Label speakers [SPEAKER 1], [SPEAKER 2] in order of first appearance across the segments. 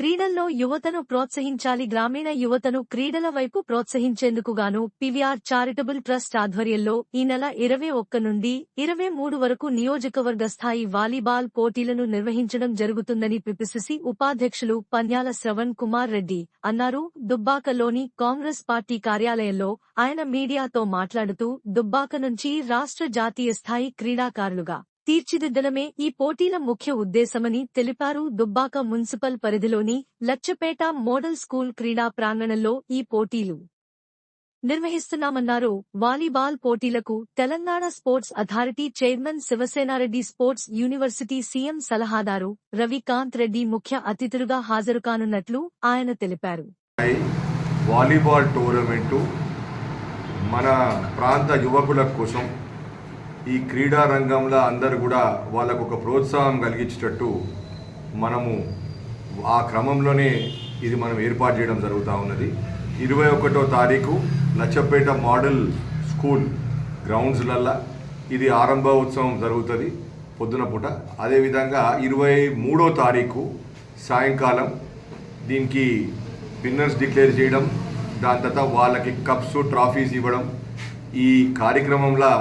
[SPEAKER 1] క్రీడల్లో యువతను ప్రోత్సహించాలి. గ్రామీణ యువతను క్రీడల వైపు ప్రోత్సహించేందుకుగాను పివిఆర్ చారిటబుల్ ట్రస్ట్ ఆధ్వర్యంలో ఈ నెల ఇరవై ఒక్క నుండి ఇరవై మూడు వరకు నియోజకవర్గ స్థాయి వాలీబాల్ పోటీలను నిర్వహించడం జరుగుతుందని పిపిసిసి ఉపాధ్యక్షులు పన్యాల శ్రవణ్ కుమార్ రెడ్డి అన్నారు. దుబ్బాకలోని కాంగ్రెస్ పార్టీ కార్యాలయంలో ఆయన మీడియాతో మాట్లాడుతూ దుబ్బాక నుంచి రాష్ట్ర జాతీయ స్థాయి క్రీడాకారులుగా తీర్చిదిద్దడమే ఈ పోటీల ముఖ్య ఉద్దేశమని తెలిపారు దుబ్బాక మున్సిపల్ పరిధిలోని లచ్చపేట మోడల్ స్కూల్ క్రీడా ప్రాంగణంలో ఈ పోటీలు నిర్వహిస్తున్నామన్నారు. వాలీబాల్ పోటీలకు Telangana sports authority chairman Sivasenareddy sports university CM సలహాదారు రవికాంత్ రెడ్డి ముఖ్య అతిథులుగా హాజరు కానున్నట్లు ఆయన తెలిపారు.
[SPEAKER 2] వాలీబాల్ టోర్నమెంటు మన ప్రాంత యువకుల కోసం ఈ క్రీడా రంగంలో అందరు కూడా వాళ్ళకు ఒక ప్రోత్సాహం కలిగించేటట్టు మనము ఆ క్రమంలోనే ఇది మనం ఏర్పాటు చేయడం జరుగుతూ ఉన్నది. ఇరవై ఒకటో తారీఖు లచ్చపేట మోడల్ స్కూల్ గ్రౌండ్స్లల్లా ఇది ఆరంభోత్సవం జరుగుతుంది పొద్దున పూట. అదేవిధంగా ఇరవై మూడో తారీఖు సాయంకాలం దీనికి విన్నర్స్ డిక్లేర్ చేయడం దాని తర్వాత వాళ్ళకి కప్స్ ట్రాఫీస్ ఇవ్వడం ఈ కార్యక్రమంలో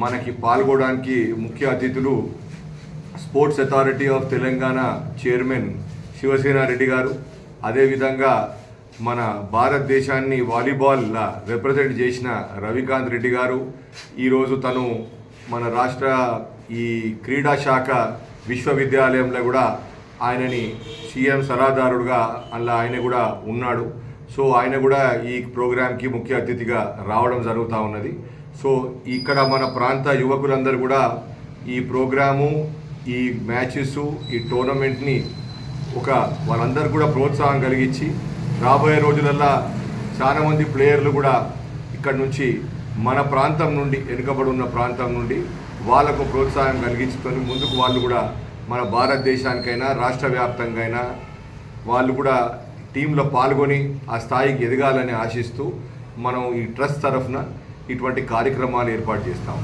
[SPEAKER 2] మనకి పాల్గొనడానికి ముఖ్య అతిథులు sports authority of Telangana chairman Sivasena Reddy గారు. అదేవిధంగా మన భారతదేశాన్ని వాలీబాల్లా రిప్రజెంట్ చేసిన రవికాంత్ రెడ్డి గారు. ఈరోజు తను మన రాష్ట్ర ఈ క్రీడా శాఖ విశ్వవిద్యాలయంలో కూడా ఆయనని సీఎం సలహాదారుడుగా అలా ఆయన కూడా ఉన్నాడు. సో ఆయన కూడా ఈ ప్రోగ్రాంకి ముఖ్య అతిథిగా రావడం జరుగుతూ ఉన్నది. సో ఇక్కడ మన ప్రాంత యువకులందరూ కూడా ఈ ప్రోగ్రాము ఈ మ్యాచెస్ ఈ టోర్నమెంట్ని ఒక వాళ్ళందరూ కూడా ప్రోత్సాహం కలిగించి రాబోయే రోజులల్లో చాలామంది ప్లేయర్లు కూడా ఇక్కడ నుంచి మన ప్రాంతం నుండి వెనుకబడి ఉన్న ప్రాంతం నుండి వాళ్ళకు ప్రోత్సాహం కలిగించుకొని ముందుకు వాళ్ళు కూడా మన భారతదేశానికైనా రాష్ట్ర వ్యాప్తంగా అయినా వాళ్ళు కూడా టీంలో పాల్గొని ఆ స్థాయికి ఎదగాలని ఆశిస్తూ మనం ఈ ట్రస్ట్ తరఫున ఇటువంటి కార్యక్రమాలు ఏర్పాటు చేస్తాం.